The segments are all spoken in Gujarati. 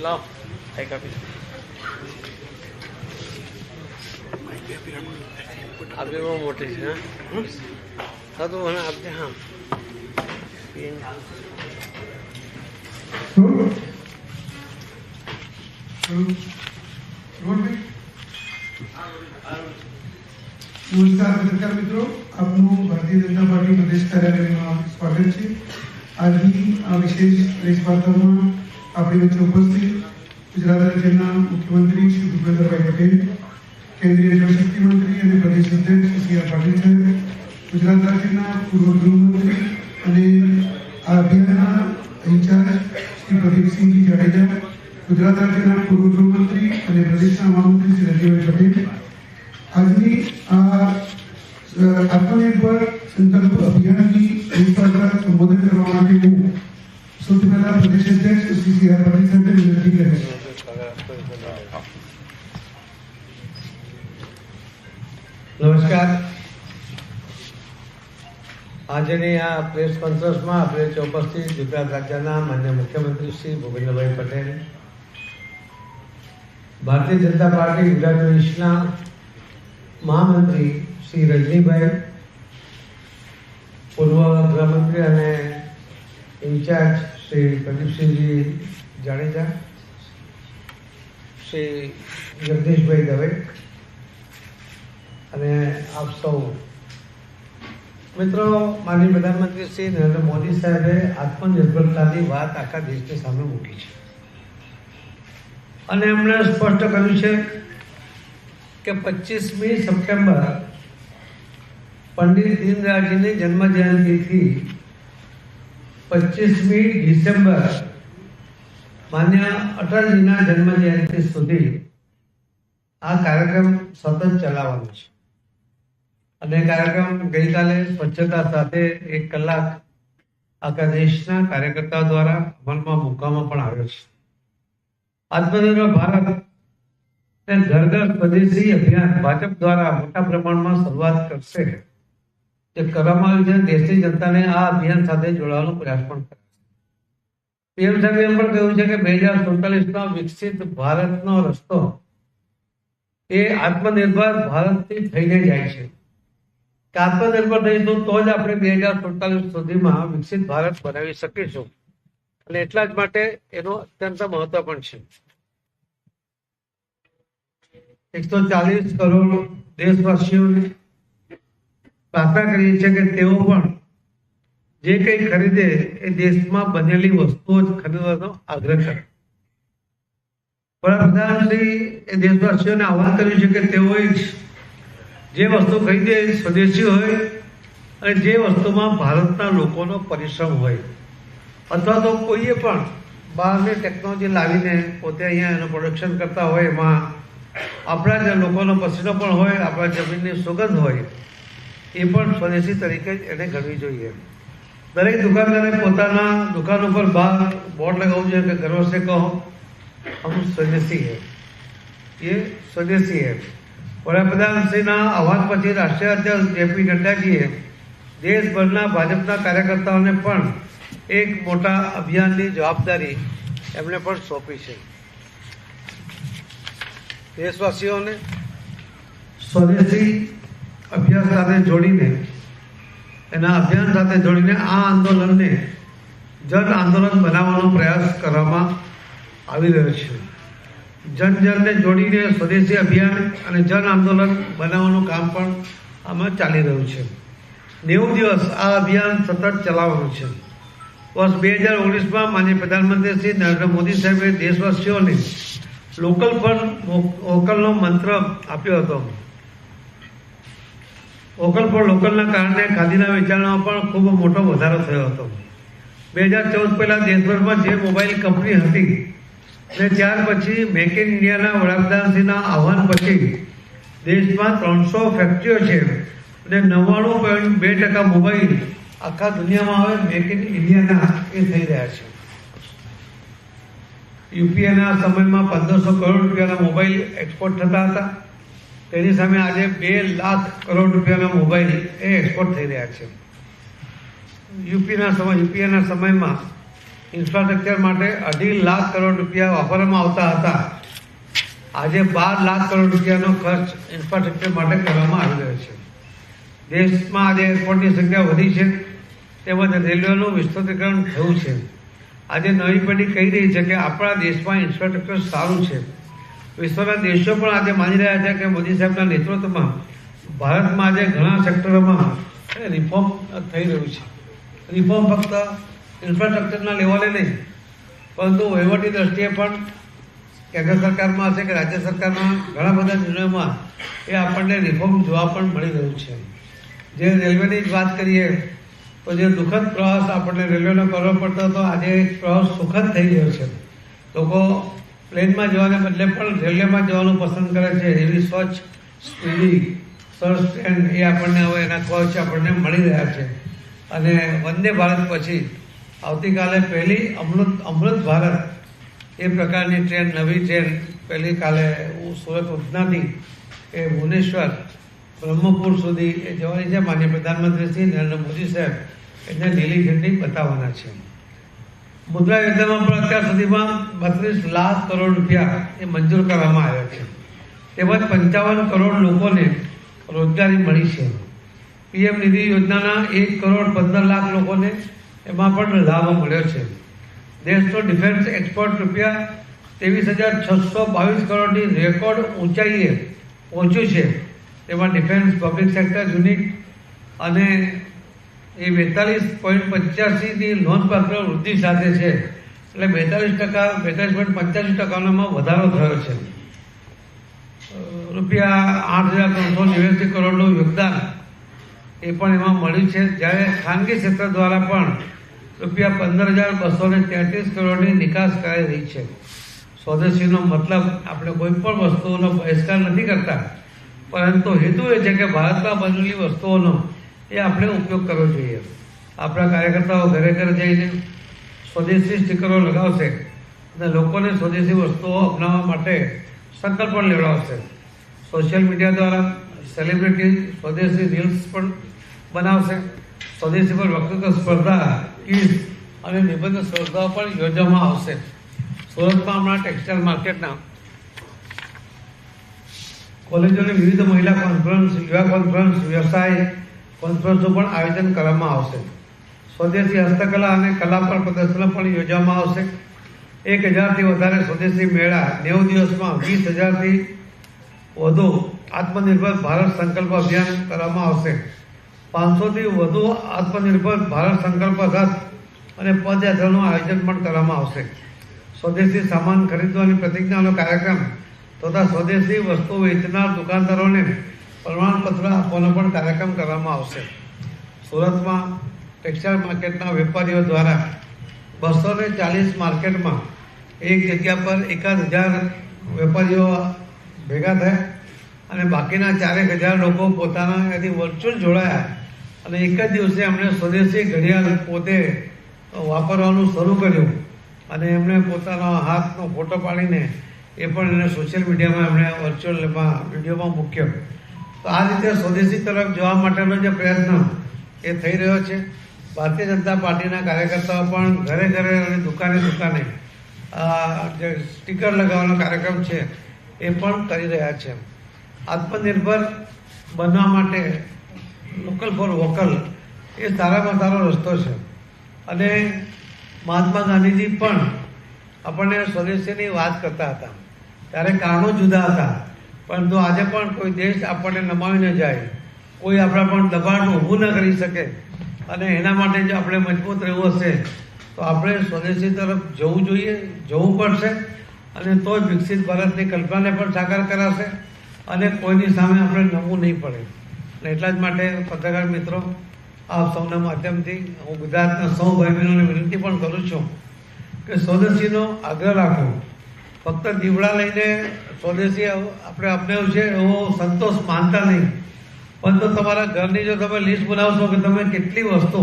લાવ એક આપી આ બે બહુ મોટી છે હા? હા તો મને આપજે હા. નમસ્કાર પત્રકાર મિત્રો આપનું ભારતીય જનતા પાર્ટી પ્રદેશ કાર્યાલયમાં સ્વાગત છે. આજની આ વિશેષ પ્રેસ વાર્તામાં આપણી વચ્ચે ઉપસ્થિત ગુજરાત રાજ્યના મુખ્યમંત્રી શ્રી ભૂપેન્દ્રભાઈ પટેલ, કેન્દ્રીય જળશક્તિ મંત્રી અને પ્રદેશ અધ્યક્ષ શ્રી આર પાટીલ સાહેબ ગુજરાત રાજ્યના પૂર્વ ગૃહમંત્રી અને આ અભિયાનના ઇન્ચાર્જ શ્રી પ્રદીપસિંહજી જાડેજા, ગુજરાત રાજ્યના પૂર્વ ગૃહમંત્રી અને પ્રદેશના મહામંત્રી શ્રી રંજીભાઈ પટેલ. આજની આ આત્મનિર્ભર સંકલ્પ અભિયાનની સંબોધન કરવા માટે હું સૌથી પહેલા પ્રદેશ અધ્યક્ષ શ્રી સી આર પાટીલ સાહેબને વિનંતી કરીશ નમસ્કાર આજની આ પ્રેસ કોન્ફરન્સમાં આપણે છે ઉપસ્થિત ગુજરાત રાજ્યના માન્ય મુખ્યમંત્રી શ્રી ભૂપેન્દ્રભાઈ પટેલ ભારતીય જનતા પાર્ટી ગુજરાત પ્રદેશના મહામંત્રી શ્રી રજનીભાઈ પૂર્વ ગૃહમંત્રી અને ઇન્ચાર્જ શ્રી પ્રદીપસિંહજી જાડેજા, શ્રી જગદીશભાઈ દવે અને આપ સૌ. મિત્રો, માનનીય પ્રધાનમંત્રી શ્રી નરેન્દ્ર મોદી સાહેબે આત્મનિર્ભરતાની વાત આખા દેશની સામે મૂકી છે. અને એમણે સ્પષ્ટ કર્યું છે કે પચીસમી સપ્ટેમ્બર પંડિત દીનદયાળજીની જન્મ જયંતિથી પચીસમી ડિસેમ્બર, માન્ય અટલજીના જન્મ જયંતિ સુધી આ કાર્યક્રમ સતત ચલાવવાનો છે. અને કાર્યક્રમ ગઈકાલે સ્વચ્છતા સાથે એક કલાક આખા દેશના કાર્યકર્તાઓ દ્વારા અમલમાં મૂકવામાં પણ આવ્યો છે. આત્મનિર્ભર ભારત ઘર ઘર સ્વદેશી અભિયાન ભાજપ દ્વારા મોટા પ્રમાણમાં શરૂઆત કરશે. જે કરવામાં આવ્યું છે દેશની જનતાને આ અભિયાન સાથે જોડાવાનો પ્રયાસ પણ કરે પીએમ સાહેબે એમ પણ કહ્યું છે કે બે હજાર સુડતાલીસનો વિકસિત ભારતનો રસ્તો એ આત્મનિર્ભર ભારતથી થઈને જાય છે. આત્મનિર્ભર થઈશું તો જ આપણે બે હજાર સુડતાલીસ સુધીમાં વિકસિત ભારત બનાવી શકીશું. અને એટલા જ માટે એનું અત્યંત મહત્વ પણ છે. એકસો ચાલીસ કરોડ દેશવાસીઓને પ્રાર્થના કરીએ છીએ કે તેઓ પણ જે કંઈ ખરીદે એ દેશમાં બનેલી વસ્તુઓ જ ખરીદવાનો આગ્રહ કરે. વડાપ્રધાનશ્રી એ દેશવાસીઓને આહવાન કર્યું છે કે તેઓએ જ વસ્તુ ખરીદે સ્વદેશી હોય અને જે વસ્તુમાં ભારતના લોકોનો પરિશ્રમ હોય. અથવા તો કોઈએ પણ બહારની ટેકનોલોજી લાવીને પોતે અહીંયા એનું પ્રોડક્શન કરતા હોય, એમાં આપણા જે લોકોનો પસીનો પણ હોય, આપણા જમીનની સુગંધ હોય એ પણ સ્વદેશી તરીકે જ એને ગણવી જોઈએ દરેક દુકાનદારે પોતાના દુકાન ઉપર બહાર બોર્ડ લગાવવું જોઈએ કે ગર્વ સે કહો हम स्वदेशी है ये स्वदेशी है વડાપ્રધાનશ્રીના આહવાન પછી રાષ્ટ્રીય અધ્યક્ષ જેપી નડ્ડાજીએ દેશભરના ભાજપના કાર્યકર્તાઓને પણ એક મોટા અભિયાનની જવાબદારી એમણે પણ સોંપી છે દેશવાસીઓને સ્વદેશી અભ્યાસ સાથે જોડીને, એના અભિયાન સાથે જોડીને આ આંદોલનને જન આંદોલન બનાવવાનો પ્રયાસ કરવામાં આવી રહ્યો છે. જન જનને જોડીને સ્વદેશી અભિયાન અને જન આંદોલન બનાવવાનું કામ પણ આમાં ચાલી રહ્યું છે. નેવું દિવસ આ અભિયાન સતત ચલાવવાનું છે. વર્ષ બે હજાર ઓગણીસમાં માન્ય પ્રધાનમંત્રી શ્રી નરેન્દ્ર મોદી સાહેબે દેશવાસીઓને લોકલ પર વોકલનો મંત્ર આપ્યો હતો. વોકલ ફોર લોકલના કારણે ખાદીના વેચાણમાં પણ ખૂબ મોટો વધારો થયો હતો. બે હજાર ચૌદ પહેલાં દેશભરમાં જે મોબાઈલ કંપની હતી અને ત્યાર પછી મેક ઇન ઇન્ડિયાના વડાપ્રધાનશ્રીના આહવાન પછી દેશમાં ત્રણસો ફેક્ટરીઓ છે અને નવ્વાણું પોઈન્ટ બે ટકા મોબાઈલ આખા દુનિયામાં હવે મેક ઇન ઇન્ડિયાના એ થઈ રહ્યા છે. યુપીએના સમયમાં પંદરસો કરોડ રૂપિયાના મોબાઈલ એક્સપોર્ટ થતા હતા. તેની સામે આજે બે લાખ કરોડ રૂપિયાના મોબાઈલ એ એક્સપોર્ટ થઈ રહ્યા છે. યુપીના સમય, યુપીએના સમયમાં ઇન્ફ્રાસ્ટ્રક્ચર માટે અઢી લાખ કરોડ રૂપિયા વાપરવામાં આવતા હતા. આજે બાર લાખ કરોડ રૂપિયાનો ખર્ચ ઇન્ફ્રાસ્ટ્રક્ચર માટે કરવામાં આવી રહ્યો છે. દેશમાં આજે એરપોર્ટની સંખ્યા વધી છે, તેમજ રેલવેનું વિસ્તૃતીકરણ થયું છે. આજે નવી પેઢી કહી રહી છે કે આપણા દેશમાં ઇન્ફ્રાસ્ટ્રક્ચર સારું છે. વિશ્વના દેશો પણ આજે માની રહ્યા છે કે મોદી સાહેબના નેતૃત્વમાં ભારતમાં આજે ઘણા સેક્ટરોમાં રિફોર્મ થઈ રહ્યું છે. રિફોર્મ ફક્ત ઇન્ફ્રાસ્ટ્રક્ચરના લેવલે નહીં, પરંતુ વહીવટી દ્રષ્ટિએ પણ કેન્દ્ર સરકારમાં હશે કે રાજ્ય સરકારના ઘણા બધા નિર્ણયોમાં એ આપણને રિફોર્મ જોવા પણ મળી રહ્યું છે. જે રેલવેની જ વાત કરીએ, તો જે દુઃખદ પ્રવાસ આપણને રેલવેનો કરવો પડતો હતો, આજે પ્રવાસ સુખદ થઈ ગયો છે. લોકો પ્લેનમાં જવાને બદલે પણ રેલવેમાં જવાનું પસંદ કરે છે. એવી સ્વચ્છ, સ્પીડી સરસ ટ્રેન એ આપણને હવે એના કોચ આપણને મળી રહ્યા છે. અને વંદે ભારત પછી આવતીકાલે પહેલી અમૃત અમૃત ભારત એ પ્રકારની ટ્રેન, નવી ટ્રેન પહેલી કાલે સુરત ઉધનાથી એ ભુવનેશ્વર, બ્રહ્મપુર સુધી એ જવાની છે. માન્ય પ્રધાનમંત્રી શ્રી નરેન્દ્ર મોદી સાહેબ એને લીલી ઝંડી બતાવવાના છે. મુદ્રા યોજનામાં પણ અત્યાર સુધીમાં બત્રીસ લાખ કરોડ રૂપિયા એ મંજૂર કરવામાં આવ્યા છે. તેમજ પંચાવન કરોડ લોકોને રોજગારી મળી છે. પીએમ નિધિ યોજનાના એક કરોડ પંદર લાખ લોકોને એમાં પણ લાભ મળ્યો છે. દેશનો ડિફેન્સ એક્સપોર્ટ રૂપિયા ત્રેવીસ હજાર છસો બાવીસ કરોડની રેકોર્ડ ઊંચાઈએ પહોંચ્યું છે. તેમાં ડિફેન્સ, પબ્લિક સેક્ટર યુનિટ અને એ બેતાલીસ પોઈન્ટ પંચ્યાસીની નોંધપાત્ર વૃદ્ધિ સાથે છે. એટલે બેતાલીસ ટકા બેતાલીસ પોઈન્ટ પંચ્યાસી ટકાનામાં વધારો થયો છે. રૂપિયા આઠ હજાર ત્રણસો નેવ્યાસી કરોડનું યોગદાન એ પણ એમાં મળ્યું છે. જ્યારે ખાનગી ક્ષેત્ર દ્વારા પણ રૂપિયા પંદર હજાર બસો ને તેત્રીસ કરોડની નિકાસ કરાઈ રહી છે. સ્વદેશીનો મતલબ આપણે કોઈ પણ વસ્તુઓનો બહિષ્કાર નથી કરતા. પરંતુ હેતુ એ છે કે ભારતમાં બનેલી વસ્તુઓનો એ આપણે ઉપયોગ કરવો જોઈએ. આપણા કાર્યકર્તાઓ ઘરે ઘરે જઈને સ્વદેશી સ્ટીકરો લગાવશે અને લોકોને સ્વદેશી વસ્તુઓ અપનાવવા માટે સંકલ્પ પણ લેવડાવશે. સોશિયલ મીડિયા દ્વારા સેલિબ્રિટી સ્વદેશી રીલ્સ પણ બનાવશે. સ્વદેશી પર વક્તૃત્વ સ્પર્ધા ક્વિઝ અને નિબંધ સ્પર્ધાઓ પણ યોજવામાં આવશે. સુરતમાં હમણાં ટેક્સટાઇલ માર્કેટના કોલેજોની વિવિધ મહિલા કોન્ફરન્સ યુવા કોન્ફરન્સ વ્યવસાય કોન્ફરન્સનું પણ આયોજન કરવામાં આવશે. સ્વદેશી હસ્તકલા અને કલા પર પ્રદર્શન પણ યોજવામાં આવશે. એક હજારથી વધારે સ્વદેશી મેળા નેવું દિવસમાં વીસ હજારથી વધુ આત્મનિર્ભર ભારત સંકલ્પ અભિયાન કરવામાં આવશે. પાંચસોથી વધુ આત્મનિર્ભર ભારત સંકલ્પ રથ અને પદયાત્રાનું આયોજન પણ કરવામાં આવશે. સ્વદેશી સામાન ખરીદવાની પ્રતિજ્ઞાનો કાર્યક્રમ તથા સ્વદેશી વસ્તુ વેચનાર દુકાનદારોને પ્રમાણપત્ર આપવાનો પણ કાર્યક્રમ કરવામાં આવશે. સુરતમાં ટેક્સટાઇલ માર્કેટના વેપારીઓ દ્વારા બસો ને ચાલીસ માર્કેટમાં એક જગ્યા પર એકાદ હજાર વેપારીઓ ભેગા થયા અને બાકીના ચારેક હજાર લોકો પોતાના ત્યાંથી વર્ચ્યુઅલ જોડાયા અને એક જ દિવસે એમણે સ્વદેશી ઘડિયાળ પોતે વાપરવાનું શરૂ કર્યું અને એમણે પોતાનો હાથનો ફોટો પાડીને એ પણ એને સોશિયલ મીડિયામાં એમણે વર્ચ્યુઅલમાં વિડીયોમાં મૂક્યો. તો આ રીતે સ્વદેશી તરફ જવા માટેનો જે પ્રયત્ન એ થઈ રહ્યો છે. ભારતીય જનતા પાર્ટીના કાર્યકર્તાઓ પણ ઘરે ઘરે અને દુકાને દુકાને જે સ્ટીકર લગાવવાનો કાર્યક્રમ છે એ પણ કરી રહ્યા છે. આત્મનિર્ભર બનવા માટે લોકલ ફોર વોકલ એ સારામાં સારો રસ્તો છે. અને મહાત્મા ગાંધીજી પણ આપણને સ્વદેશીની વાત કરતા હતા. ત્યારે કારણો જુદા હતા. પરંતુ આજે પણ કોઈ દેશ આપણને નમાવી ન જાય, કોઈ આપણા પણ દબાણ ઊભું ન કરી શકે અને એના માટે જો આપણે મજબૂત રહેવું હશે, તો આપણે સ્વદેશી તરફ જવું જોઈએ, જવું પડશે અને તો જ વિકસિત ભારતની કલ્પનાને પણ સાકાર કરાશે અને કોઈની સામે આપણે નમવું નહીં પડે. અને એટલા જ માટે પત્રકાર મિત્રો, આપ સૌના માધ્યમથી હું ગુજરાતના સૌ ભાઈ બહેનોને વિનંતી પણ કરું છું કે સ્વદેશીનો આગ્રહ રાખો. ફક્ત દીવડા લઈને સ્વદેશી આપણે અપનાવ્યું છે, એવો સંતોષ માનતા નહીં. પરંતુ તમારા ઘરની જો તમે લિસ્ટ બનાવશો કે તમે કેટલી વસ્તુ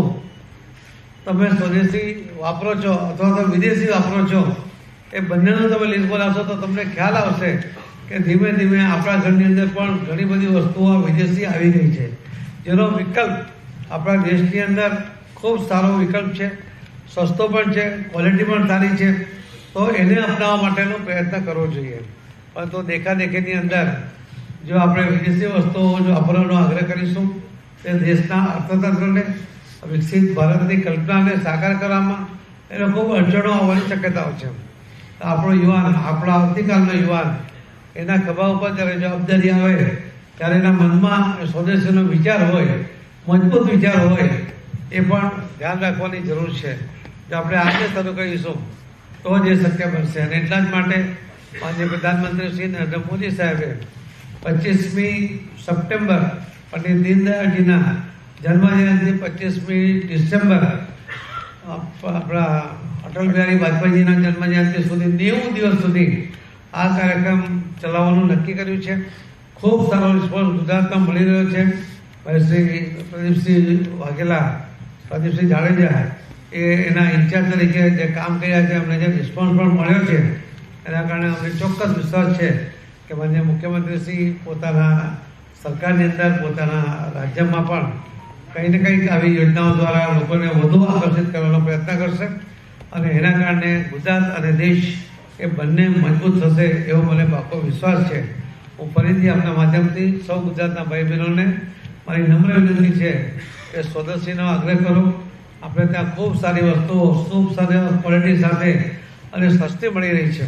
તમે સ્વદેશી વાપરો છો અથવા તો વિદેશી વાપરો છો, એ બંનેનું તમે લિસ્ટ બનાવશો તો તમને ખ્યાલ આવશે કે ધીમે ધીમે આપણા ઘરની અંદર પણ ઘણી બધી વસ્તુઓ વિદેશી આવી ગઈ છે. જેનો વિકલ્પ આપણા દેશની અંદર ખૂબ સારો વિકલ્પ છે, સસ્તો પણ છે ક્વોલિટી પણ સારી છે. તો એને અપનાવવા માટેનો પ્રયત્ન કરવો જોઈએ. પરંતુ દેખાદેખીની અંદર જો આપણે વિદેશી વસ્તુઓ જો વાપરવાનો આગ્રહ કરીશું, તે દેશના અર્થતંત્રને, વિકસિત ભારતની કલ્પનાને સાકાર કરવામાં એને ખૂબ અડચણો આવવાની શક્યતાઓ છે. આપણો યુવાન, આપણો આવતીકાલનો યુવાન, એના ખભા ઉપર જ્યારે જવાબદારી આવે, ત્યારે એના મનમાં સ્વદેશીનો વિચાર હોય, મજબૂત વિચાર હોય, એ પણ ધ્યાન રાખવાની જરૂર છે. જો આપણે આજે શરૂ કરીશું તો જ એ શક્ય બનશે. અને એટલા જ માટે માન્ય પ્રધાનમંત્રી શ્રી નરેન્દ્ર મોદી સાહેબે પચીસમી સપ્ટેમ્બર પંડિત દીનદયાળજીના જન્મજયંતિ પચીસમી ડિસેમ્બર આપણા અટલ બિહારી વાજપેયીજીના જન્મજયંતિ સુધી, નેવું દિવસ સુધી આ કાર્યક્રમ ચલાવવાનું નક્કી કર્યું છે. ખૂબ સારો રિસ્પોન્સ ગુજરાતમાં મળી રહ્યો છે. ભાઈ શ્રી પ્રદીપસિંહ વાઘેલા, પ્રદીપસિંહ જાડેજા એ એના ઇન્ચાર્જ તરીકે જે કામ કર્યા છે, અમને જે રિસ્પોન્સ પણ મળ્યો છે, એના કારણે અમને ચોક્કસ વિશ્વાસ છે કે માન્ય મુખ્યમંત્રી શ્રી પોતાના સરકારની અંદર, પોતાના રાજ્યમાં પણ કંઈ ને કંઈક આવી યોજનાઓ દ્વારા લોકોને વધુ આકર્ષિત કરવાનો પ્રયત્ન કરશે અને એના કારણે ગુજરાત અને દેશ એ બંને મજબૂત થશે એવો મને પાકો વિશ્વાસ છે. હું ફરીથી આપના માધ્યમથી સૌ ગુજરાતના ભાઈ બહેનોને મારી નમ્ર વિનંતી છે કે સ્વદેશીનો આગ્રહ કરો આપણે ત્યાં ખૂબ સારી વસ્તુઓ, ખૂબ સારી ક્વોલિટી સાથે અને સસ્તી મળી રહી છે.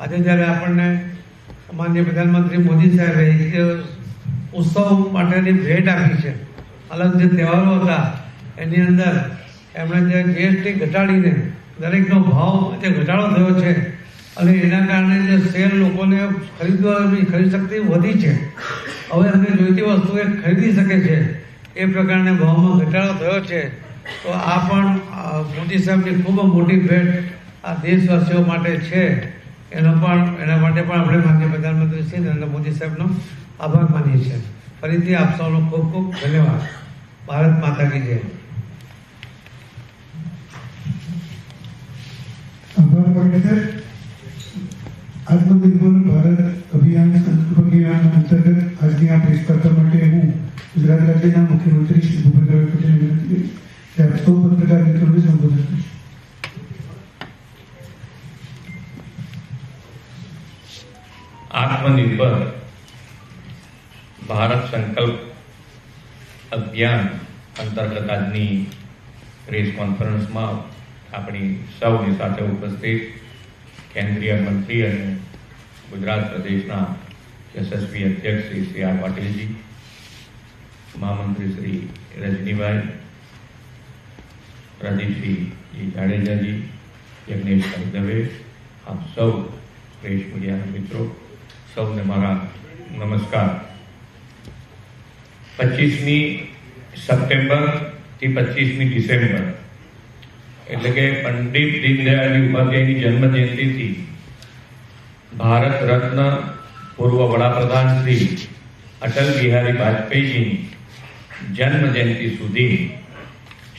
આજે જ્યારે આપણને માનનીય પ્રધાનમંત્રી મોદી સાહેબે ઉત્સવ માટેની ભેટ આપી છે, અલગ જે તહેવારો હતા, એની અંદર એમણે જે જીએસટી ઘટાડીને દરેકનો ભાવ જે ઘટાડો થયો છે અને એના કારણે જે શેર લોકોને ખરીદવાની ખરીદ શક્તિ વધી છે. હવે એમને જોઈતી વસ્તુ એ ખરીદી શકે છે, એ પ્રકારના ભાવમાં ઘટાડો થયો છે. તો આ પણ મોદી સાહેબની ખૂબ મોટી ભેટ આ દેશવાસીઓ માટે છે. એનો પણ, એના માટે પણ આપણે માન્ય પ્રધાનમંત્રી શ્રી નરેન્દ્ર મોદી સાહેબનો આભાર માનીએ છીએ. ફરીથી આપ સૌનો ખૂબ ખૂબ ધન્યવાદ. ભારત માતા કી જય. આત્મનિર્ભર ભારત અભિયાન અભિયાન અંતર્ગત આજની આ પ્રેસ માટે હું ગુજરાત રાજ્યના મુખ્યમંત્રી શ્રી ભૂપેન્દ્રભાઈ પટેલને વિનંતી કરીશ આપ સૌ પત્રકાર મિત્રોને સંબોધન કરશે આત્મનિર્ભર ભારત સંકલ્પ અભિયાન અંતર્ગત આજની પ્રેસ કોન્ફરન્સમાં આપણી સૌની સાથે ઉપસ્થિત કેન્દ્રીય મંત્રી અને ગુજરાત પ્રદેશના યશસ્વી અધ્યક્ષ શ્રી સી આર પાટીલજી, મહામંત્રી શ્રી રજનીભાઈ પ્રદીપસિંહજી જાડેજાજી યજ્ઞેશભાઈ દવે, આપ સૌ પ્રેસ મીડિયાના મિત્રો, સૌને મારા નમસ્કાર. પચીસમી સપ્ટેમ્બરથી પચીસમી ડિસેમ્બર, એટલે કે પંડિત દીનદયાળજી ઉપાધ્યાયની જન્મ જયંતિથી ભારત રત્ન પૂર્વ વડાપ્રધાન શ્રી અટલ બિહારી વાજપેયીજીની જન્મ જયંતિ સુધી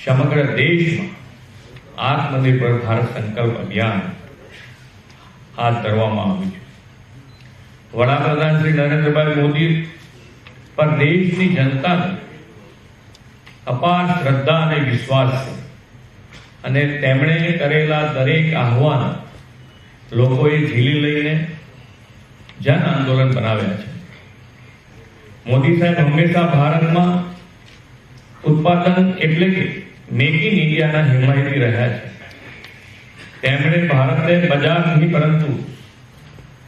સમગ્ર દેશમાં આત્મનિર્ભર ભારત સંકલ્પ અભિયાન હાથ ધરવામાં આવ્યું છે. વડાપ્રધાન શ્રી નરેન્દ્રભાઈ મોદી પર દેશની જનતાને અપાર શ્રદ્ધા અને વિશ્વાસ છે. અને તેમણે કરેલા દરેક આહવાન લોકોએ ઝીલી લઈને જન આંદોલન બનાવ્યા છે. મોદી સાહેબ હંમેશા ભારતમાં ઉત્પાદન એટલે કે મેક ઇન ઇન્ડિયાના હિમાયતી રહ્યા છે. તેમણે ભારતને બજાર નહીં, પરંતુ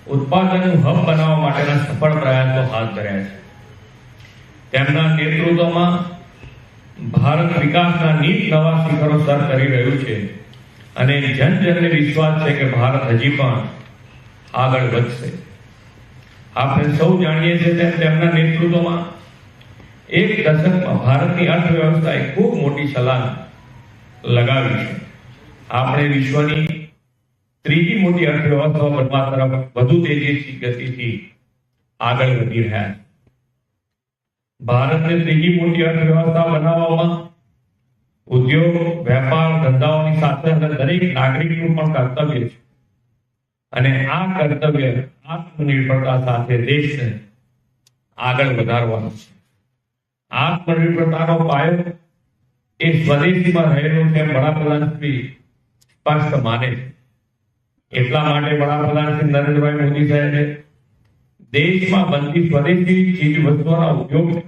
ઉત્પાદનનું હબ બનાવવા માટેના સફળ પ્રયાસો હાથ ધર્યા છે. તેમના નેતૃત્વમાં ભારત વિકાસના નીત નવા શિખરો સર કરી રહ્યું છે અને જન જનને વિશ્વાસ છે કે ભારત હજી પણ આગળ વધશે. આપણે સૌ જાણીએ છીએ તેમ તેમના નેતૃત્વમાં એક દશકમાં ભારતની અર્થવ્યવસ્થાએ ખૂબ મોટી છલાંગ લગાવી છે. આપણે વિશ્વની ત્રીજી મોટી અર્થવ્યવસ્થા બનવા તરફ વધુ તેજી ગતિથી આગળ વધી રહ્યા છે. ભારતને ત્રીજી મોટી અર્થવ્યવસ્થા બનાવવામાં ઉદ્યોગ, વેપાર, ધંધાઓની સાથે સાથે દરેક નાગરિકનું પણ કર્તવ્ય છે. અને આ કર્તવ્ય આત્મનિર્ભરતા સાથે દેશને આગળ વધારવાનું છે. આત્મનિર્ભરતાનો પાયો એ સ્વદેશીમાં રહેલું છે વડાપ્રધાન સ્પષ્ટ માને છે. એટલા માટે વડાપ્રધાન શ્રી નરેન્દ્રભાઈ મોદી સાહેબે દેશમાં બનતી સ્વદેશી ચીજ વસ્તુઓના ઉપયોગ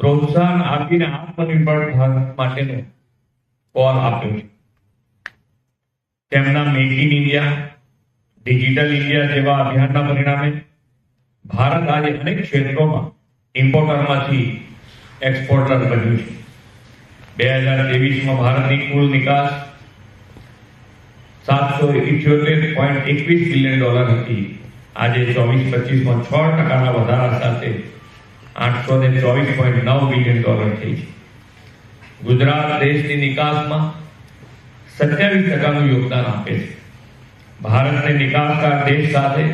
પ્રોત્સાહન આપીને આત્મનિર્ભર ભારત માટેનો કોલ આપ્યો છે. તેમના make in India digital India જેવા અભિયાનના પરિણામે ભારત આજે અનેક ક્ષેત્રોમાં ઇમ્પોર્ટરમાંથી એક્સપોર્ટર બન્યું છે. બે હજાર ત્રેવીસમાં ભારતની કુલ નિકાસ સાતસો ઇઠ્યોતેર પોઈન્ટ એકવીસ બિલિયન ડોલર હતી. આજે ચોવીસ પચીસમાં છ ટકાના વધારા સાથે આઠસો ને ચોવીસ પોઈન્ટ નવ બિલિયન ડોલર થઈ છે. ગુજરાત દેશની નિકાસમાં સત્યાવીસ ટકાનું યોગદાન આપે છે. ભારતને નિકાસકાર દેશ સાથે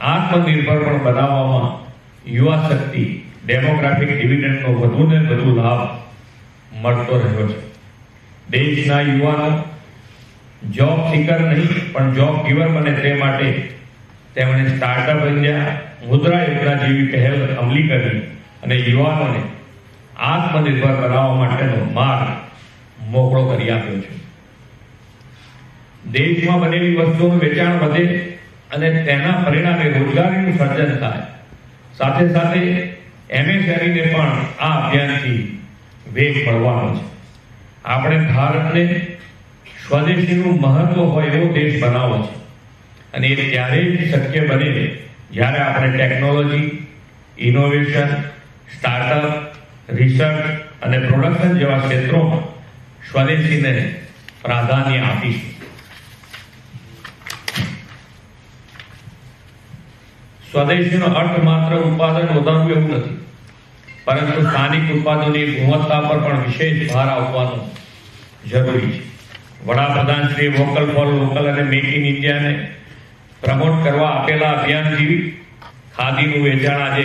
આત્મનિર્ભર પણ બનાવવામાં યુવા શક્તિ ડેમોગ્રાફિક ડિવિડન્ડનો વધુને વધુ લાભ મળતો રહ્યો છે. દેશના યુવાનો જોબ સિકર નહીં, પણ જોબ ગીવર બને તે માટે તેમણે સ્ટાર્ટઅપ ઇન્ડિયા મુદ્રા યોજના જેવી પહેલ અમલી કરી અને યુવાનોને આત્મનિર્ભર બનાવવા માટેનો માર્ગ મોકળો કરી આપ્યો છે. દેશમાં બનેલી વસ્તુઓનું વેચાણ વધે અને તેના પરિણામે રોજગારીનું સર્જન થાય. સાથે સાથે એમએસએમઈને પણ આ અભિયાનથી વેગ મળવાનો છે. આપણે ભારતને સ્વદેશીનું મહત્વ હોય એવો દેશ બનાવવો છે. અને એ ત્યારે જ શક્ય બને જ્યારે આપણે ટેકનોલોજી, ઇનોવેશન, સ્ટાર્ટઅપ, રિસર્ચ અને પ્રોડક્શન જેવા ક્ષેત્રોમાં સ્વદેશીને પ્રાધાન્ય આપીશું. સ્વદેશીનો અર્થ માત્ર ઉત્પાદન વધારવું એવું નથી. પરંતુ સ્થાનિક ઉત્પાદનોની ગુણવત્તા પર પણ વિશેષ ભાર આપવાનો જરૂરી છે. વડાપ્રધાન શ્રી વોકલ ફોર લોકલ અને મેક ઇન ઇન્ડિયાને પ્રમોટ કરવા આપેલા અભિયાનથી ખાદીનું વેચાણ આજે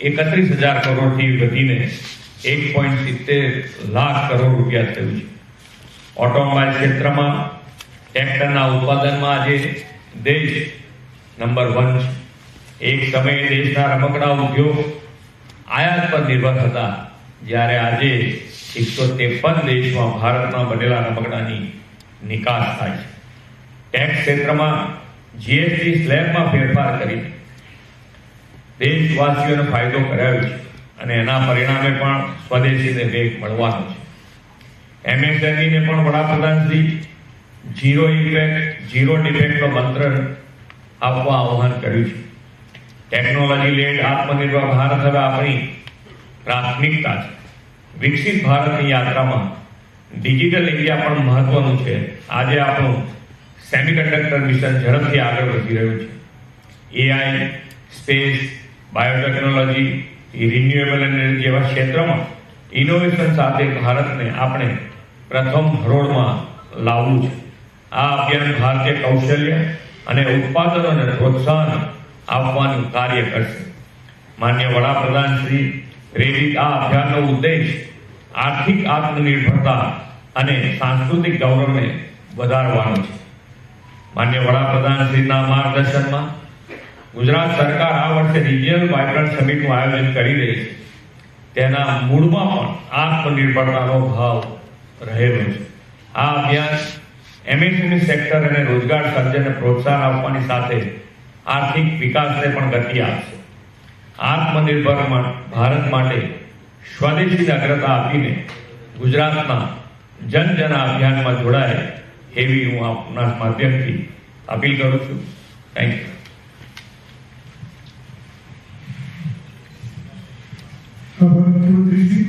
એકત્રીસ હજાર કરોડથી વધીને એક પોઈન્ટ સિત્તેર લાખ કરોડ રૂપિયા થયું છે. ઓટોમોબાઈલ ક્ષેત્રમાં ટ્રેક્ટરના ઉત્પાદનમાં આજે દેશ નંબર વન છે. એક સમયે દેશના રમકડા ઉદ્યોગ આયાત પર નિર્ભર હતા જ્યારે આજે એકસો ત્રેપન દેશમાં ભારતમાં બનેલા રમકડાની નિકાસ થાય છે. ટેક્સ ક્ષેત્રમાં જીએસટી સ્લેબમાં ફેરફાર કરી દેશવાસીઓને ફાયદો કરાયો છે અને એના પરિણામે પણ સ્વદેશીને વેગ મળવાનો છે. એમએસએમઈને પણ વડાપ્રધાન શ્રી ઝીરો ઇફેક્ટ ઝીરો ડિફેક્ટનો મંત્ર આપવા આહ્વાન કર્યું છે. ટેકનોલોજી લેડ આત્મનિર્ભર ભારત હવે આપણી પ્રાથમિકતા છે. વિકસિત ભારતની યાત્રામાં ડિજિટલ ઇન્ડિયા પણ મહત્વનું છે. આજે આપણું સેમિકન્ડક્ટર મિશન ઝડપથી આગળ વધી રહ્યું છે. AI space biotechnology renewable energy જેવા ક્ષેત્રમાં ઇનોવેશન સાથે ભારતને આપણે પ્રથમ હરોળમાં લાવવું છે. આ અભિયાન ભારતીય કૌશલ્ય અને ઉત્પાદનોને પ્રોત્સાહન આપવાનું કાર્ય કરશે. માન્ય વડાપ્રધાન શ્રી પ્રેરિત આ અભિયાનનો ઉદ્દેશ આર્થિક આત્મનિર્ભરતા અને સાંસ્કૃતિક ગૌરવને વધારવાનો છે. માન્ય વડાપ્રધાન શ્રીના માર્ગદર્શનમાં ગુજરાત સરકાર આ વર્ષે રિજિયનલ વાઇબ્રન્ટ સમિટનું આયોજન કરી રહી છે. તેના મૂળમાં પણ આત્મનિર્ભરતાનો ભાવ રહેલો છે. આ અભિયાન એમએસએમઈ સેક્ટર અને રોજગાર સર્જનને પ્રોત્સાહન આપવાની સાથે આર્થિક વિકાસને પણ ગતિ આપશે. આત્મનિર્ભર ભારત માટે સ્વદેશી અગ્રતા આપીને ગુજરાતના જન જન અભિયાનમાં જોડાય એવી હું આપના માધ્યમથી અપીલ કરું છું. Thank you મુખ્યમંત્રીજી